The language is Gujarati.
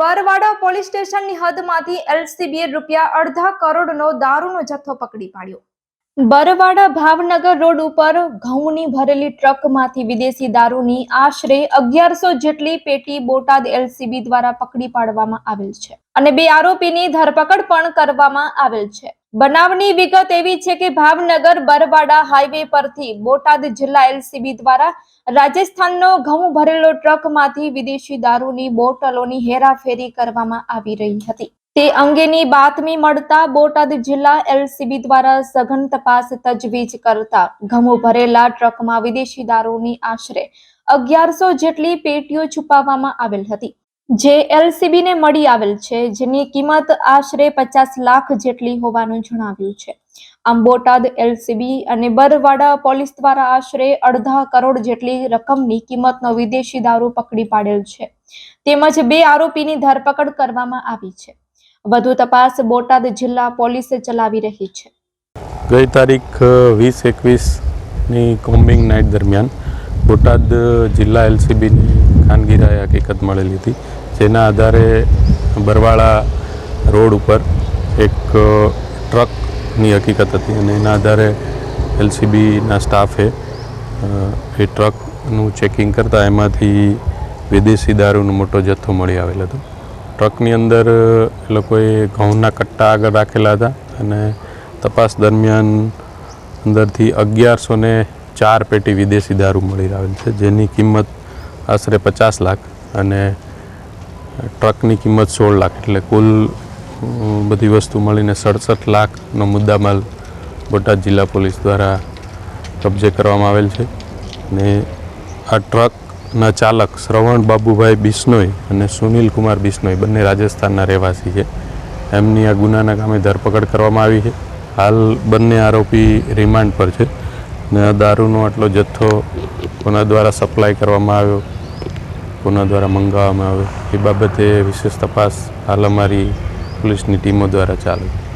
બરવાડા પોલીસ સ્ટેશનની હદમાંથી એલસીબીએ રૂપિયા અડધા કરોડનો દારૂનો જથ્થો પકડી પાડ્યો. બરવાડા ભાવનગર રોડ ઉપર ઘઉંની ભરેલી ટ્રકમાંથી વિદેશી દારૂની આશરે અગિયારસો જેટલી પેટી બોટાદ એલસીબી દ્વારા પકડી પાડવામાં આવેલ છે. અને બે આરોપીની ધરપકડ પણ કરવામાં આવેલ છે. બનાવની વિગત એવી છે કે ભાવનગર બરવાડા હાઈવે પરથી બોટાદ જિલ્લા એલસીબી દ્વારા રાજસ્થાનનો ઘઉં ભરેલો ટ્રકમાંથી વિદેશી દારૂની બોટલોની હેરાફેરી કરવામાં આવી રહી હતી. તે અંગેની બાતમી મળતા બોટાદ જિલ્લા એલસીબી દ્વારા સઘન તપાસ તજવીજ કરતા ઘમો ભરેલા ટ્રકમાં વિદેશી દારૂની આશરે અગિયારસો જેટલી પેટીઓ છુપાવવામાં આવેલ હતી. જે એલસીબીને મળી આવેલ છે, જેની કિંમત આશરે પચાસ લાખ જેટલી હોવાનું જણાવ્યું છે. આમ બોટાદ એલસીબી અને બરવાડા પોલીસ દ્વારા આશરે અડધા કરોડ જેટલી રકમની કિંમતનો વિદેશી દારૂ પકડી પાડેલ છે. તેમજ બે આરોપીની ધરપકડ કરવામાં આવી છે. વધુ તપાસ બોટાદ જિલ્લા પોલીસે ચલાવી રહી છે. ગઈ તારીખ વીસ એકવીસની કોમ્બિંગ નાઇટ દરમિયાન બોટાદ જિલ્લા એલસીબીની ખાનગીરાએ હકીકત મળેલી હતી, જેના આધારે બરવાળા રોડ ઉપર એક ટ્રકની હકીકત હતી અને એના આધારે એલસીબીના સ્ટાફે એ ટ્રકનું ચેકિંગ કરતાં એમાંથી વિદેશી દારૂનો મોટો જથ્થો મળી આવેલ હતો. ટ્રકની અંદર એ લોકોએ ઘઉંના કટ્ટા આગળ રાખેલા હતા અને તપાસ દરમિયાન અંદરથી અગિયારસો ને ચાર પેટી વિદેશી દારૂ મળી આવેલ છે, જેની કિંમત આશરે પચાસ લાખ અને ટ્રકની કિંમત સોળ લાખ. એટલે કુલ બધી વસ્તુ મળીને સડસઠ લાખનો મુદ્દામાલ બોટાદ જિલ્લા પોલીસ દ્વારા કબજે કરવામાં આવેલ છે. ને આ ટ્રકના ચાલક શ્રવણ બાબુભાઈ બિશ્નોઈ અને સુનિલ કુમાર બિશ્નોઈ બંને રાજસ્થાનના રહેવાસી છે. એમની આ ગુનાના કામે ધરપકડ કરવામાં આવી છે. હાલ બંને આરોપી રિમાન્ડ પર છે. ને દારૂનો આટલો જથ્થો કોના દ્વારા સપ્લાય કરવામાં આવ્યો, કોના દ્વારા મંગાવવામાં આવ્યો, એ બાબતે વિશેષ તપાસ હાલ અમારી પોલીસની ટીમો દ્વારા ચાલુ છે.